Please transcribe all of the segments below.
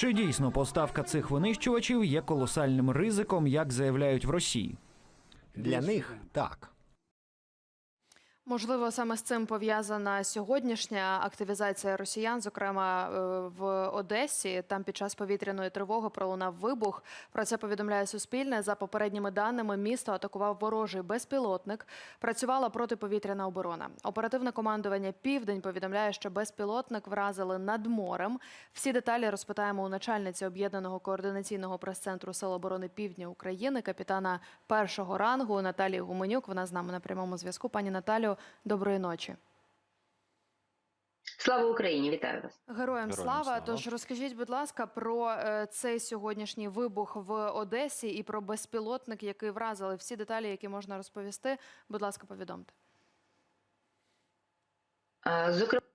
Чи дійсно поставка цих винищувачів є колосальним ризиком, як заявляють в Росії? Для них так. Можливо, саме з цим пов'язана сьогоднішня активізація росіян, зокрема е, в Одесі. Там під час повітряної тривоги пролунав вибух. Про це повідомляє Суспільне. За попередніми даними, місто атакував ворожий безпілотник. Працювала протиповітряна оборона. Оперативне командування Південь повідомляє, що безпілотник вразили над морем. Всі деталі розпитаємо у начальниці об'єднаного координаційного прес-центру Сил оборони Півдня України, капітана першого рангу Наталії Гуменюк. Вона з нами на прямому зв'язку. Пані Наталю, доброї ночі. Слава Україні! Вітаю вас. Героям, Героям слава. слава. Тож розкажіть, будь ласка, про е, цей сьогоднішній вибух в Одесі і про безпілотник, який вразили. Всі деталі, які можна розповісти. Будь ласка, повідомте. Е, Зокрема,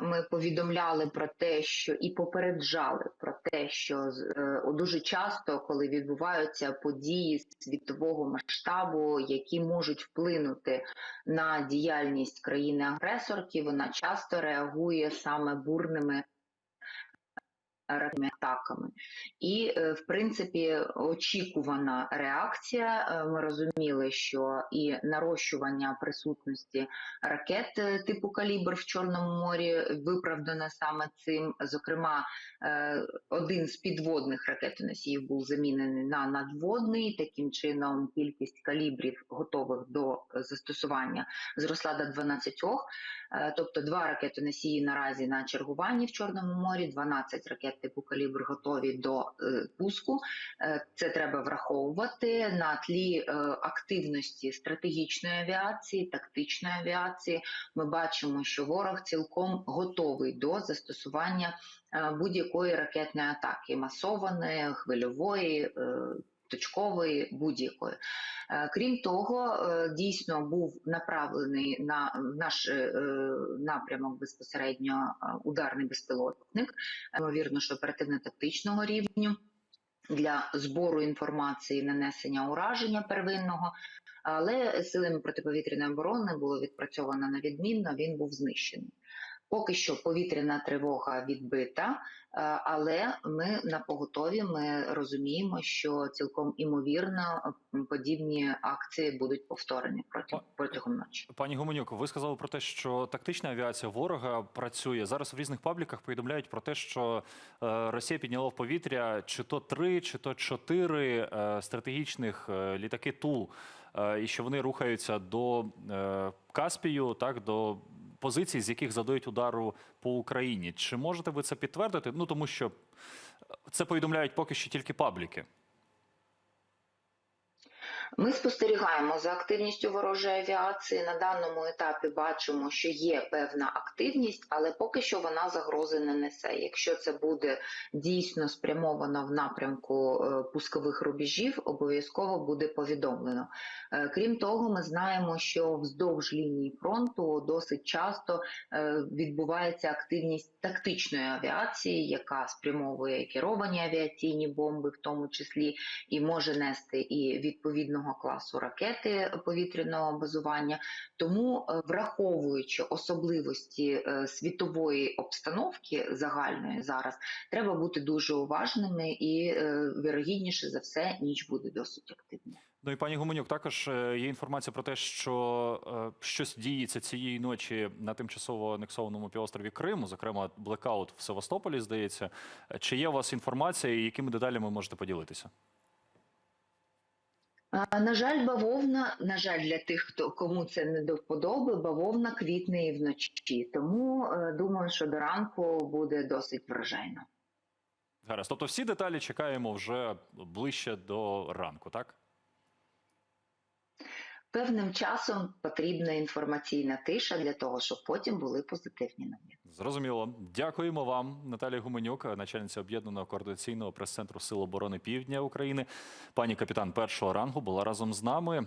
ми повідомляли про те, що і попереджали про те, що е, дуже часто, коли відбуваються події світового масштабу, які можуть вплинути на діяльність країни-агресорки, вона часто реагує саме бурними ракетними атаками. І, е, в принципі, очікувана реакція. Е, Ми розуміли, що і нарощування присутності ракет е, типу калібр в Чорному морі виправдано саме цим. Зокрема, один з підводних ракетоносіїв був замінений на надводний. Таким чином, кількість калібрів готових до застосування зросла до 12. Е, Тобто два ракетоносії наразі на чергуванні в Чорному морі, 12 ракет типу калібр готові до е, пуску. Е, Це треба враховувати на тлі е, активності стратегічної авіації, тактичної авіації. Ми бачимо, що ворог цілком готовий до застосування будь-якої ракетної атаки, масованої, хвильової. Точкової будь-якої, Е, крім того, е, дійсно був направлений на наш е, напрямок безпосередньо ударний безпілотник, ймовірно, що оперативно-тактичного рівню для збору інформації, нанесення ураження первинного. Але силами протиповітряної оборони було відпрацьовано на відмінно, він був знищений. Поки що повітряна тривога відбита, е, але ми на поготові ми розуміємо, що цілком імовірно подібні акції будуть повторені протягом ночі. Пані Гуменюк, ви сказали про те, що тактична авіація ворога працює зараз. В різних пабліках повідомляють про те, що е, Росія підняла в повітря чи то три, чи то чотири е, стратегічних літаки Ту, і що вони рухаються до Каспію, так до позицій, з яких задають удару по Україні. Чи можете ви це підтвердити? Ну тому що це повідомляють поки що тільки пабліки. Ми спостерігаємо за активністю ворожої авіації. На даному етапі бачимо, що є певна активність, але поки що вона загрози не несе. Якщо це буде дійсно спрямовано в напрямку е, пускових рубежів, обов'язково буде повідомлено. Е, Крім того, ми знаємо, що вздовж лінії фронту досить часто е, відбувається активність тактичної авіації, яка спрямовує керовані авіаційні бомби, в тому числі і може нести і відповідного класу ракети повітряного базування. Тому, е, враховуючи особливості е, світової обстановки загальної зараз, треба бути дуже уважними і е, вірогідніше за все ніч буде досить активною. Ну і пані Гуменюк, також є інформація про те, що щось діється цієї ночі на тимчасово анексованому півострові Криму, зокрема блекаут в Севастополі, здається. Чи є у вас інформація, і якими деталями можете поділитися? На жаль, бавовна, на жаль, для тих, хто кому це не до вподоби, бавовна квітне і вночі. Тому е, думаю, що до ранку буде досить вражайно. Гаразд. Тобто всі деталі чекаємо вже ближче до ранку, так? Певним часом потрібна інформаційна тиша для того, щоб потім були позитивні новини. Зрозуміло. Дякуємо вам, Наталія Гуменюк, начальниця об'єднаного координаційного прес-центру Сил оборони Півдня України. Пані капітан першого рангу була разом з нами.